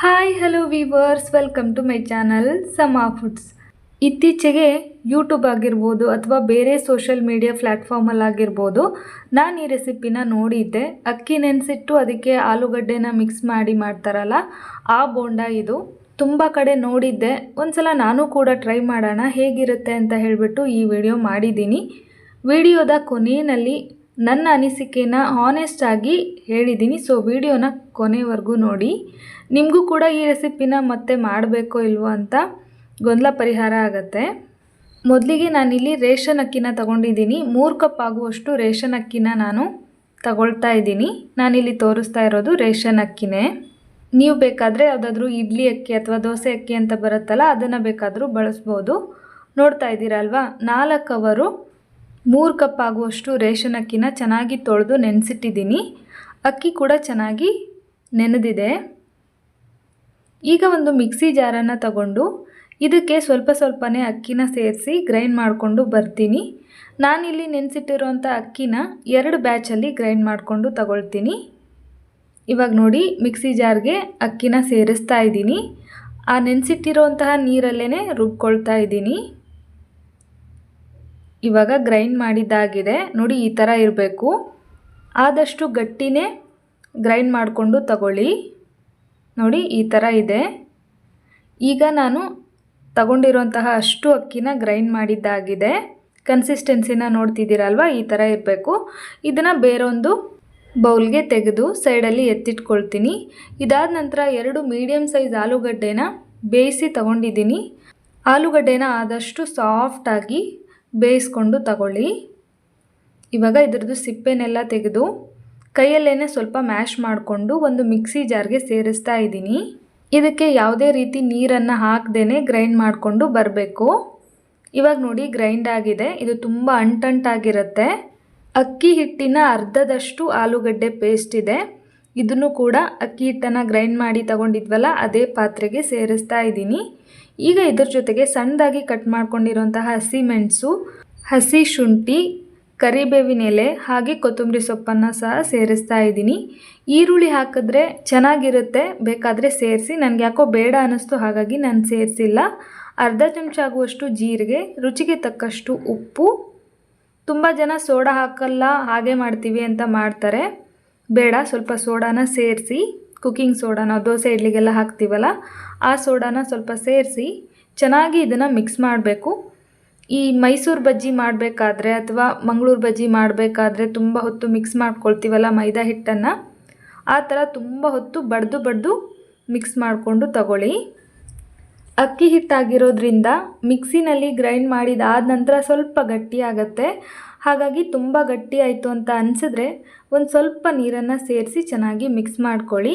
Hi hello viewers welcome to my channel Sama foods ಇತ್ತೀಚೆಗೆ YouTube ಆಗಿರ್ಬೋದು ಅಥವಾ ಬೇರೆ ಸೋಷಿಯಲ್ ಮೀಡಿಯಾ ಪ್ಲ್ಯಾಟ್ಫಾರ್ಮಲ್ಲಿ ಆಗಿರ್ಬೋದು, ನಾನು ಈ ರೆಸಿಪಿನ ನೋಡಿದ್ದೆ. ಅಕ್ಕಿ ನೆನೆಸಿಟ್ಟು ಅದಕ್ಕೆ ಆಲೂಗಡ್ಡೆನ ಮಿಕ್ಸ್ ಮಾಡಿ ಮಾಡ್ತಾರಲ್ಲ, ಆ ಬೋಂಡ ಇದು. ತುಂಬ ಕಡೆ ನೋಡಿದ್ದೆ. ಒಂದ್ಸಲ ನಾನು ಕೂಡ ಟ್ರೈ ಮಾಡೋಣ, ಹೇಗಿರುತ್ತೆ ಅಂತ ಹೇಳಿಬಿಟ್ಟು ಈ ವಿಡಿಯೋ ಮಾಡಿದ್ದೀನಿ. ವಿಡಿಯೋದ ಕೊನೆಯಲ್ಲಿ ನನ್ನ ಅನಿಸಿಕೆನ ಹಾನೆಸ್ಟ್ ಆಗಿ ಹೇಳಿದ್ದೀನಿ ಸೊ ವಿಡಿಯೋನ ಕೊನೆವರೆಗೂ ನೋಡಿ. ನಿಮಗೂ ಕೂಡ ಈ ರೆಸಿಪಿನ ಮತ್ತೆ ಮಾಡಬೇಕೋ ಇಲ್ವೋ ಅಂತ ಗೊಂದಲ ಪರಿಹಾರ ಆಗುತ್ತೆ. ಮೊದಲಿಗೆ ನಾನಿಲ್ಲಿ ರೇಷನ್ ಅಕ್ಕಿನ ತಗೊಂಡಿದ್ದೀನಿ ಮೂರು ಕಪ್ ಆಗುವಷ್ಟು ರೇಷನ್ ಅಕ್ಕಿನ ನಾನು ತಗೊಳ್ತಾ ಇದ್ದೀನಿ. ನಾನಿಲ್ಲಿ ತೋರಿಸ್ತಾ ಇರೋದು ರೇಷನ್ ಅಕ್ಕಿನೇ. ನೀವು ಬೇಕಾದರೆ ಯಾವುದಾದ್ರೂ ಇಡ್ಲಿ ಅಕ್ಕಿ ಅಥವಾ ದೋಸೆ ಅಕ್ಕಿ ಅಂತ ಬರುತ್ತಲ್ಲ, ಅದನ್ನು ಬೇಕಾದರೂ ಬಳಸ್ಬೋದು. ನೋಡ್ತಾ ಇದ್ದೀರಲ್ವಾ? ನಾಲ್ಕು ಅವರು ಮೂರು ಕಪ್ ಆಗುವಷ್ಟು ರೇಷನ್ ಅಕ್ಕಿನ ಚೆನ್ನಾಗಿ ತೊಳೆದು ನೆನೆಸಿಟ್ಟಿದ್ದೀನಿ. ಅಕ್ಕಿ ಕೂಡ ಚೆನ್ನಾಗಿ ನೆನೆದಿದೆ. ಈಗ ಒಂದು ಮಿಕ್ಸಿ ಜಾರನ್ನು ತಗೊಂಡು ಇದಕ್ಕೆ ಸ್ವಲ್ಪ ಸ್ವಲ್ಪನೇ ಅಕ್ಕಿನ ಸೇರಿಸಿ ಗ್ರೈಂಡ್ ಮಾಡಿಕೊಂಡು ಬರ್ತೀನಿ. ನಾನಿಲ್ಲಿ ನೆನೆಸಿಟ್ಟಿರೋಂಥ ಅಕ್ಕಿನ ಎರಡು ಬ್ಯಾಚಲ್ಲಿ ಗ್ರೈಂಡ್ ಮಾಡಿಕೊಂಡು ತಗೊಳ್ತೀನಿ. ಇವಾಗ ನೋಡಿ ಮಿಕ್ಸಿ ಜಾರ್ಗೆ ಅಕ್ಕಿನ ಸೇರಿಸ್ತಾ ಇದ್ದೀನಿ. ಆ ನೆನೆಸಿಟ್ಟಿರೋಂತಹ ನೀರಲ್ಲೇ ರುಬ್ಕೊಳ್ತಾ ಇದ್ದೀನಿ. ಇವಾಗ ಗ್ರೈಂಡ್ ಮಾಡಿದ್ದಾಗಿದೆ. ನೋಡಿ, ಈ ಥರ ಇರಬೇಕು. ಆದಷ್ಟು ಗಟ್ಟಿನೇ ಗ್ರೈಂಡ್ ಮಾಡಿಕೊಂಡು ತಗೊಳ್ಳಿ. ನೋಡಿ, ಈ ಥರ ಇದೆ. ಈಗ ನಾನು ತಗೊಂಡಿರುವಂತಹ ಅಷ್ಟು ಅಕ್ಕಿನ ಗ್ರೈಂಡ್ ಮಾಡಿದ್ದಾಗಿದೆ. ಕನ್ಸಿಸ್ಟೆನ್ಸಿನ ನೋಡ್ತಿದ್ದೀರಲ್ವ? ಈ ಥರ ಇರಬೇಕು. ಇದನ್ನು ಬೇರೊಂದು ಬೌಲ್ಗೆ ತೆಗೆದು ಸೈಡಲ್ಲಿ ಎತ್ತಿಟ್ಕೊಳ್ತೀನಿ. ಇದಾದ ನಂತರ ಎರಡು ಮೀಡಿಯಮ್ ಸೈಜ್ ಆಲೂಗಡ್ಡೆನ ಬೇಯಿಸಿ ತಗೊಂಡಿದ್ದೀನಿ. ಆಲೂಗಡ್ಡೆನ ಆದಷ್ಟು ಸಾಫ್ಟಾಗಿ ಬೇಯಿಸ್ಕೊಂಡು ತಗೊಳ್ಳಿ. ಇವಾಗ ಇದ್ರದ್ದು ಸಿಪ್ಪೆನೆಲ್ಲ ತೆಗೆದು ಕೈಯಲ್ಲೇ ಸ್ವಲ್ಪ ಮ್ಯಾಶ್ ಮಾಡಿಕೊಂಡು ಒಂದು ಮಿಕ್ಸಿ ಜಾರ್ಗೆ ಸೇರಿಸ್ತಾ ಇದ್ದೀನಿ. ಇದಕ್ಕೆ ಯಾವುದೇ ರೀತಿ ನೀರನ್ನು ಹಾಕ್ದೇ ಗ್ರೈಂಡ್ ಮಾಡಿಕೊಂಡು ಬರಬೇಕು. ಇವಾಗ ನೋಡಿ ಗ್ರೈಂಡ್ ಆಗಿದೆ. ಇದು ತುಂಬ ಅಂಟಂಟಾಗಿರುತ್ತೆ. ಅಕ್ಕಿ ಹಿಟ್ಟಿನ ಅರ್ಧದಷ್ಟು ಆಲೂಗಡ್ಡೆ ಪೇಸ್ಟ್ ಇದೆ. ಇದನ್ನು ಕೂಡ ಅಕ್ಕಿ ಹಿಟ್ಟನ್ನು ಗ್ರೈಂಡ್ ಮಾಡಿ ತಗೊಂಡಿದ್ವಲ್ಲ, ಅದೇ ಪಾತ್ರೆಗೆ ಸೇರಿಸ್ತಾ ಇದ್ದೀನಿ. ಈಗ ಇದ್ರ ಜೊತೆಗೆ ಸಣ್ಣದಾಗಿ ಕಟ್ ಮಾಡ್ಕೊಂಡಿರುವಂತಹ ಹಸಿ ಮೆಣಸು ಹಸಿ ಶುಂಠಿ, ಕರಿಬೇವಿನ ಎಲೆ ಹಾಗೆ ಕೊತ್ತಂಬರಿ ಸೊಪ್ಪನ್ನು ಸಹ ಸೇರಿಸ್ತಾ ಇದ್ದೀನಿ. ಈರುಳ್ಳಿ ಹಾಕಿದ್ರೆ ಚೆನ್ನಾಗಿರುತ್ತೆ, ಬೇಕಾದರೆ ಸೇರಿಸಿ. ನನಗೆ ಯಾಕೋ ಬೇಡ ಅನ್ನಿಸ್ತು, ಹಾಗಾಗಿ ನಾನು ಸೇರಿಸಿಲ್ಲ. ಅರ್ಧ ಚಮಚ ಆಗುವಷ್ಟು ಜೀರಿಗೆ, ರುಚಿಗೆ ತಕ್ಕಷ್ಟು ಉಪ್ಪು. ತುಂಬ ಜನ ಸೋಡಾ ಹಾಕಲ್ಲ, ಹಾಗೆ ಮಾಡ್ತೀವಿ ಅಂತ ಮಾಡ್ತಾರೆ. ಬೇಡ, ಸ್ವಲ್ಪ ಸೋಡಾನ ಸೇರಿಸಿ. ಕುಕ್ಕಿಂಗ್ ಸೋಡಾ ನಾವು ದೋಸೆ ಇಡ್ಲಿಗೆಲ್ಲ ಹಾಕ್ತೀವಲ್ಲ, ಆ ಸೋಡಾನ ಸ್ವಲ್ಪ ಸೇರಿಸಿ ಚೆನ್ನಾಗಿ ಇದನ್ನು ಮಿಕ್ಸ್ ಮಾಡಬೇಕು. ಈ ಮೈಸೂರು ಬಜ್ಜಿ ಮಾಡಬೇಕಾದ್ರೆ ಅಥವಾ ಮಂಗಳೂರು ಬಜ್ಜಿ ಮಾಡಬೇಕಾದ್ರೆ ತುಂಬ ಹೊತ್ತು ಮಿಕ್ಸ್ ಮಾಡ್ಕೊಳ್ತೀವಲ್ಲ ಮೈದಾ ಹಿಟ್ಟನ್ನು, ಆ ಥರ ತುಂಬ ಹೊತ್ತು ಬಡ್ದು ಬಡ್ದು ಮಿಕ್ಸ್ ಮಾಡಿಕೊಂಡು ತಗೊಳ್ಳಿ. ಅಕ್ಕಿ ಹಿಟ್ಟಾಗಿರೋದ್ರಿಂದ ಮಿಕ್ಸಿನಲ್ಲಿ ಗ್ರೈಂಡ್ ಮಾಡಿದಾದ ನಂತರ ಸ್ವಲ್ಪ ಗಟ್ಟಿ ಆಗುತ್ತೆ. ಹಾಗಾಗಿ ತುಂಬ ಗಟ್ಟಿ ಆಯಿತು ಅಂತ ಅನಿಸಿದ್ರೆ ಒಂದು ಸ್ವಲ್ಪ ನೀರನ್ನು ಸೇರಿಸಿ ಚೆನ್ನಾಗಿ ಮಿಕ್ಸ್ ಮಾಡ್ಕೊಳ್ಳಿ.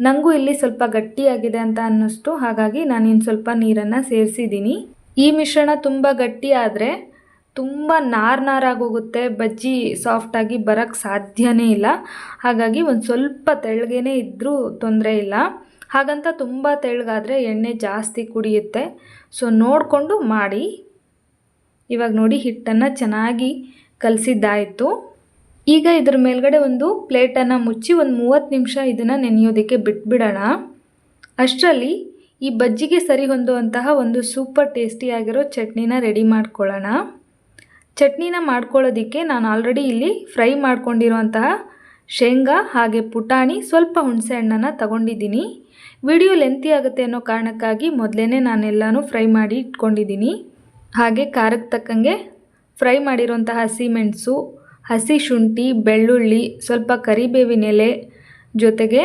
ನನಗೂ ಇಲ್ಲಿ ಸ್ವಲ್ಪ ಗಟ್ಟಿಯಾಗಿದೆ ಅಂತ ಅನ್ನಿಸ್ತು. ಹಾಗಾಗಿ ನಾನು ಇನ್ನು ಸ್ವಲ್ಪ ನೀರನ್ನು ಸೇರಿಸಿದ್ದೀನಿ. ಈ ಮಿಶ್ರಣ ತುಂಬ ಗಟ್ಟಿ ಆದರೆ ತುಂಬ ನಾರು ನಾರಾಗೋಗುತ್ತೆ. ಬಜ್ಜಿ ಸಾಫ್ಟಾಗಿ ಬರೋಕ್ಕೆ ಸಾಧ್ಯವೇ ಇಲ್ಲ. ಹಾಗಾಗಿ ಒಂದು ಸ್ವಲ್ಪ ತೆಳ್ಳಗೆನೇ ಇದ್ದರೂ ತೊಂದರೆ ಇಲ್ಲ. ಹಾಗಂತ ತುಂಬ ತೆಳ್ಳಗಾದರೆ ಎಣ್ಣೆ ಜಾಸ್ತಿ ಕುಡಿಯುತ್ತೆ. ಸೊ ನೋಡಿಕೊಂಡು ಮಾಡಿ. ಇವಾಗ ನೋಡಿ ಹಿಟ್ಟನ್ನು ಚೆನ್ನಾಗಿ ಕಲಸಿದ್ದಾಯಿತು. ಈಗ ಇದ್ರ ಮೇಲ್ಗಡೆ ಒಂದು ಪ್ಲೇಟನ್ನು ಮುಚ್ಚಿ ಒಂದು ಮೂವತ್ತು ನಿಮಿಷ ಇದನ್ನು ನೆನೆಯೋದಕ್ಕೆ ಬಿಟ್ಬಿಡೋಣ. ಅಷ್ಟರಲ್ಲಿ ಈ ಬಜ್ಜಿಗೆ ಸರಿ ಹೊಂದುವಂತಹ ಒಂದು ಸೂಪರ್ ಟೇಸ್ಟಿಯಾಗಿರೋ ಚಟ್ನಿನ ರೆಡಿ ಮಾಡ್ಕೊಳ್ಳೋಣ. ಚಟ್ನಿನ ಮಾಡ್ಕೊಳ್ಳೋದಕ್ಕೆ ನಾನು ಆಲ್ರೆಡಿ ಇಲ್ಲಿ ಫ್ರೈ ಮಾಡ್ಕೊಂಡಿರುವಂತಹ ಶೇಂಗಾ ಹಾಗೆ ಪುಟಾಣಿ ಸ್ವಲ್ಪ ಹುಣಸೆ ಹಣ್ಣನ್ನು ತಗೊಂಡಿದ್ದೀನಿ. ವಿಡಿಯೋ ಲೆಂತಿ ಆಗುತ್ತೆ ಅನ್ನೋ ಕಾರಣಕ್ಕಾಗಿ ಮೊದಲೇ ನಾನೆಲ್ಲನೂ ಫ್ರೈ ಮಾಡಿ ಇಟ್ಕೊಂಡಿದ್ದೀನಿ. ಹಾಗೆ ಖಾರಕ್ಕೆ ತಕ್ಕಂಗೆ ಫ್ರೈ ಮಾಡಿರುವಂತಹ ಹಸಿಮೆಣಸು ಹಸಿ ಶುಂಠಿ, ಬೆಳ್ಳುಳ್ಳಿ, ಸ್ವಲ್ಪ ಕರಿಬೇವಿನ ಎಲೆ ಜೊತೆಗೆ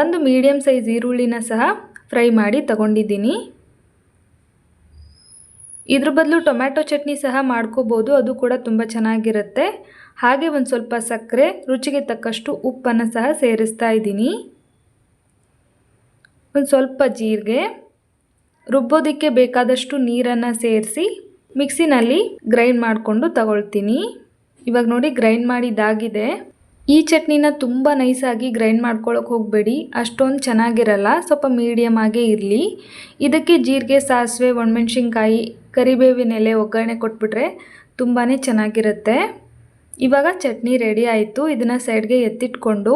ಒಂದು ಮೀಡಿಯಮ್ ಸೈಜ್ ಈರುಳ್ಳಿನ ಸಹ ಫ್ರೈ ಮಾಡಿ ತಗೊಂಡಿದ್ದೀನಿ. ಇದ್ರ ಬದಲು ಟೊಮ್ಯಾಟೊ ಚಟ್ನಿ ಸಹ ಮಾಡ್ಕೋಬೋದು, ಅದು ಕೂಡ ತುಂಬ ಚೆನ್ನಾಗಿರುತ್ತೆ. ಹಾಗೆ ಒಂದು ಸ್ವಲ್ಪ ಸಕ್ಕರೆ, ರುಚಿಗೆ ತಕ್ಕಷ್ಟು ಉಪ್ಪನ್ನು ಸಹ ಸೇರಿಸ್ತಾ ಇದ್ದೀನಿ. ಒಂದು ಸ್ವಲ್ಪ ಜೀರಿಗೆ, ರುಬ್ಬೋದಕ್ಕೆ ಬೇಕಾದಷ್ಟು ನೀರನ್ನು ಸೇರಿಸಿ ಮಿಕ್ಸಿನಲ್ಲಿ ಗ್ರೈಂಡ್ ಮಾಡಿಕೊಂಡು ತಗೊಳ್ತೀನಿ. ಇವಾಗ ನೋಡಿ ಗ್ರೈಂಡ್ ಮಾಡಿದಾಗಿದೆ ಈ ಚಟ್ನಿನ ತುಂಬ ನೈಸಾಗಿ ಗ್ರೈಂಡ್ ಮಾಡ್ಕೊಳ್ಳೋಕೆ ಹೋಗಬೇಡಿ. ಅಷ್ಟೊಂದು ಚೆನ್ನಾಗಿರಲ್ಲ, ಸ್ವಲ್ಪ ಮೀಡಿಯಮ್ ಆಗೇ ಇರಲಿ. ಇದಕ್ಕೆ ಜೀರಿಗೆ, ಸಾಸಿವೆ, ಒಣಮೆಣ್ಸಿನ್ಕಾಯಿ, ಕರಿಬೇವಿನ ಎಲೆ, ಒಗ್ಗರಣೆ ಕೊಟ್ಬಿಟ್ರೆ ತುಂಬಾ ಚೆನ್ನಾಗಿರುತ್ತೆ. ಇವಾಗ ಚಟ್ನಿ ರೆಡಿ ಆಯಿತು. ಇದನ್ನು ಸೈಡ್ಗೆ ಎತ್ತಿಟ್ಕೊಂಡು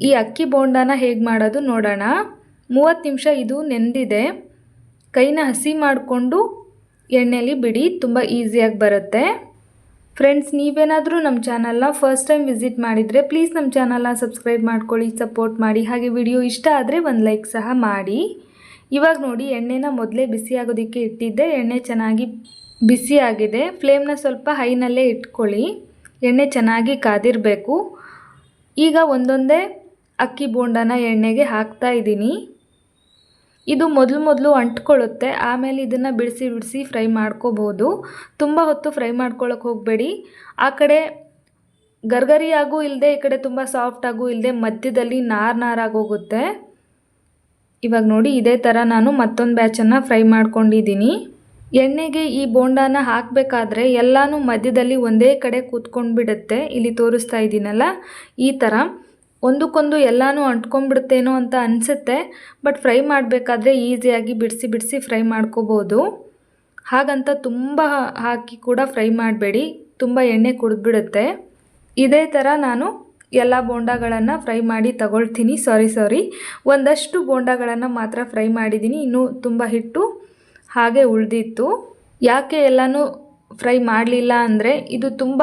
ಈ ಅಕ್ಕಿ ಬೋಂಡಾನ ಹೇಗೆ ಮಾಡೋದು ನೋಡೋಣ. ಮೂವತ್ತು ನಿಮಿಷ ಇದು ನೆಂದಿದೆ. ಕೈನ ಹಸಿ ಮಾಡಿಕೊಂಡು ಎಣ್ಣೆಲಿ ಬಿಡಿ, ತುಂಬ ಈಸಿಯಾಗಿ ಬರುತ್ತೆ. ಫ್ರೆಂಡ್ಸ್ ನೀವೇನಾದರೂ ನಮ್ಮ ಚಾನಲ್ನ ಫಸ್ಟ್ ಟೈಮ್ ವಿಸಿಟ್ ಮಾಡಿದರೆ ಪ್ಲೀಸ್ ನಮ್ಮ ಚಾನಲ್ನ ಸಬ್ಸ್ಕ್ರೈಬ್ ಮಾಡ್ಕೊಳ್ಳಿ ಸಪೋರ್ಟ್ ಮಾಡಿ. ಹಾಗೆ ವಿಡಿಯೋ ಇಷ್ಟ ಆದರೆ ಒಂದು ಲೈಕ್ ಸಹ ಮಾಡಿ. ಇವಾಗ ನೋಡಿ ಎಣ್ಣೆನ ಮೊದಲೇ ಬಿಸಿ ಆಗೋದಕ್ಕೆ ಇಟ್ಟಿದ್ದೆ. ಎಣ್ಣೆ ಚೆನ್ನಾಗಿ ಬಿಸಿ ಆಗಿದೆ. ಫ್ಲೇಮ್ನ ಸ್ವಲ್ಪ ಹೈನಲ್ಲೇ ಇಟ್ಕೊಳ್ಳಿ. ಎಣ್ಣೆ ಚೆನ್ನಾಗಿ ಕಾದಿರಬೇಕು. ಈಗ ಒಂದೊಂದೇ ಅಕ್ಕಿ ಬೋಂಡನ ಎಣ್ಣೆಗೆ ಹಾಕ್ತಾ ಇದ್ದೀನಿ. ಇದು ಮೊದಲು ಮೊದಲು ಅಂಟ್ಕೊಳ್ಳುತ್ತೆ. ಆಮೇಲೆ ಇದನ್ನು ಬಿಡಿಸಿ ಬಿಡಿಸಿ ಫ್ರೈ ಮಾಡ್ಕೋಬೋದು. ತುಂಬ ಹೊತ್ತು ಫ್ರೈ ಮಾಡ್ಕೊಳ್ಳೋಕೆ ಹೋಗಬೇಡಿ. ಆ ಕಡೆ ಗರ್ಗರಿಯಾಗೂ ಇಲ್ಲದೆ ಈ ಕಡೆ ತುಂಬ ಸಾಫ್ಟಾಗೂ ಇಲ್ಲದೆ ಮಧ್ಯದಲ್ಲಿ ನಾರ್ ನಾರಾಗೋಗುತ್ತೆ ಇವಾಗ ನೋಡಿ ಇದೇ ಥರ ನಾನು ಮತ್ತೊಂದು ಬ್ಯಾಚನ್ನು ಫ್ರೈ ಮಾಡ್ಕೊಂಡಿದ್ದೀನಿ. ಎಣ್ಣೆಗೆ ಈ ಬೋಂಡಾನ ಹಾಕಬೇಕಾದ್ರೆ ಎಲ್ಲನೂ ಮಧ್ಯದಲ್ಲಿ ಒಂದೇ ಕಡೆ ಕೂತ್ಕೊಂಡು ಬಿಡುತ್ತೆ ಇಲ್ಲಿ ತೋರಿಸ್ತಾ ಇದ್ದೀನಲ್ಲ ಈ ಥರ ಒಂದಕ್ಕೊಂದು ಎಲ್ಲನೂ ಅಂಟ್ಕೊಂಡ್ಬಿಡುತ್ತೇನೋ ಅಂತ ಅನಿಸುತ್ತೆ, ಬಟ್ ಫ್ರೈ ಮಾಡಬೇಕಾದ್ರೆ ಈಸಿಯಾಗಿ ಬಿಡಿಸಿ ಬಿಡಿಸಿ ಫ್ರೈ ಮಾಡ್ಕೋಬೋದು. ಹಾಗಂತ ತುಂಬ ಹಾಕಿ ಕೂಡ ಫ್ರೈ ಮಾಡಬೇಡಿ, ತುಂಬ ಎಣ್ಣೆ ಕುಡಿದ್ಬಿಡುತ್ತೆ. ಇದೇ ಥರ ನಾನು ಎಲ್ಲ ಬೋಂಡಾಗಳನ್ನು ಫ್ರೈ ಮಾಡಿ ತಗೊಳ್ತೀನಿ, ಸಾರಿ ಸಾರಿ. ಒಂದಷ್ಟು ಬೋಂಡಾಗಳನ್ನು ಮಾತ್ರ ಫ್ರೈ ಮಾಡಿದ್ದೀನಿ ಇನ್ನೂ ತುಂಬ ಹಿಟ್ಟು ಹಾಗೆ ಉಳಿದಿತ್ತು. ಯಾಕೆ ಎಲ್ಲನೂ ಫ್ರೈ ಮಾಡಲಿಲ್ಲ ಅಂದರೆ ಇದು ತುಂಬ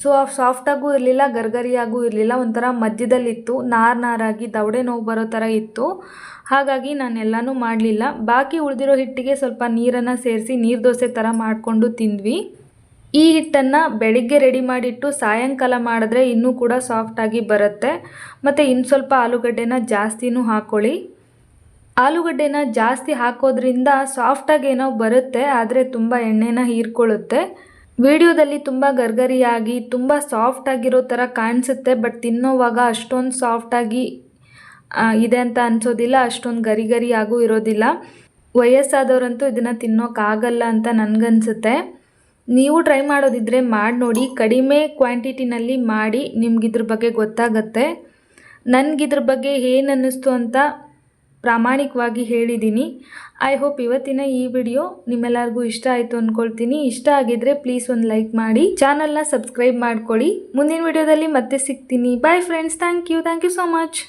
ಸಾಫ್ ಸಾಫ್ಟಾಗೂ ಇರಲಿಲ್ಲ, ಗರ್ಗರಿಯಾಗೂ ಇರಲಿಲ್ಲ, ಒಂಥರ ಮಧ್ಯದಲ್ಲಿತ್ತು, ನಾರ್ ನಾರಾಗಿ ದವಡೆ ನೋವು ಬರೋ ಥರ ಇತ್ತು. ಹಾಗಾಗಿ ನಾನು ಎಲ್ಲನೂ ಮಾಡಲಿಲ್ಲ. ಬಾಕಿ ಉಳಿದಿರೋ ಹಿಟ್ಟಿಗೆ ಸ್ವಲ್ಪ ನೀರನ್ನು ಸೇರಿಸಿ ನೀರು ದೋಸೆ ಥರ ಮಾಡಿಕೊಂಡು ತಿಂದ್ವಿ. ಈ ಹಿಟ್ಟನ್ನು ಬೆಳಿಗ್ಗೆ ರೆಡಿ ಮಾಡಿಟ್ಟು ಸಾಯಂಕಾಲ ಮಾಡಿದ್ರೆ ಇನ್ನೂ ಕೂಡ ಸಾಫ್ಟಾಗಿ ಬರುತ್ತೆ. ಮತ್ತು ಇನ್ನು ಸ್ವಲ್ಪ ಆಲೂಗಡ್ಡೆನ ಜಾಸ್ತಿನೂ ಹಾಕ್ಕೊಳ್ಳಿ ಆಲೂಗಡ್ಡೆನ ಜಾಸ್ತಿ ಹಾಕೋದ್ರಿಂದ ಸಾಫ್ಟಾಗಿ ಏನೋ ಬರುತ್ತೆ, ಆದರೆ ತುಂಬ ಎಣ್ಣೆನ ಹೀರ್ಕೊಳ್ಳುತ್ತೆ. ವಿಡಿಯೋದಲ್ಲಿ ತುಂಬ ಗರ್ಗರಿಯಾಗಿ, ತುಂಬ ಸಾಫ್ಟ್ ಆಗಿರೋ ಥರ ಕಾಣಿಸುತ್ತೆ ಬಟ್ ತಿನ್ನೋವಾಗ ಅಷ್ಟೊಂದು ಸಾಫ್ಟಾಗಿ ಇದೆ ಅಂತ ಅನಿಸೋದಿಲ್ಲ, ಅಷ್ಟೊಂದು ಗರಿ ಗರಿ ಆಗೂ ಇರೋದಿಲ್ಲ. ವಯಸ್ಸಾದವರಂತೂ ಇದನ್ನು ತಿನ್ನೋಕ್ಕಾಗಲ್ಲ ಅಂತ ನನಗನ್ಸುತ್ತೆ. ನೀವು ಟ್ರೈ ಮಾಡೋದಿದ್ರೆ ಮಾಡಿ ನೋಡಿ, ಕಡಿಮೆ ಕ್ವಾಂಟಿಟಿನಲ್ಲಿ ಮಾಡಿ ನಿಮ್ಗಿದ್ರ ಬಗ್ಗೆ ಗೊತ್ತಾಗತ್ತೆ. ನನಗಿದ್ರ ಬಗ್ಗೆ ಏನು ಅನ್ನಿಸ್ತು ಅಂತ ಪ್ರಾಮಾಣಿಕವಾಗಿ ಹೇಳಿದ್ದೀನಿ ಐ ಹೋಪ್ ಇವತ್ತಿನ ಈ ವಿಡಿಯೋ ನಿಮ್ಮೆಲ್ಲರಿಗೂ ಇಷ್ಟ ಆಯಿತು ಅಂದ್ಕೊಳ್ತೀನಿ ಇಷ್ಟ ಆಗಿದ್ರೆ ಪ್ಲೀಸ್ ಒಂದು ಲೈಕ್ ಮಾಡಿ. ಚಾನಲ್ನ ಸಬ್ಸ್ಕ್ರೈಬ್ ಮಾಡ್ಕೊಳ್ಳಿ. ಮುಂದಿನ ವಿಡಿಯೋದಲ್ಲಿ ಮತ್ತೆ ಸಿಗ್ತೀನಿ. Bye friends thank you thank you so much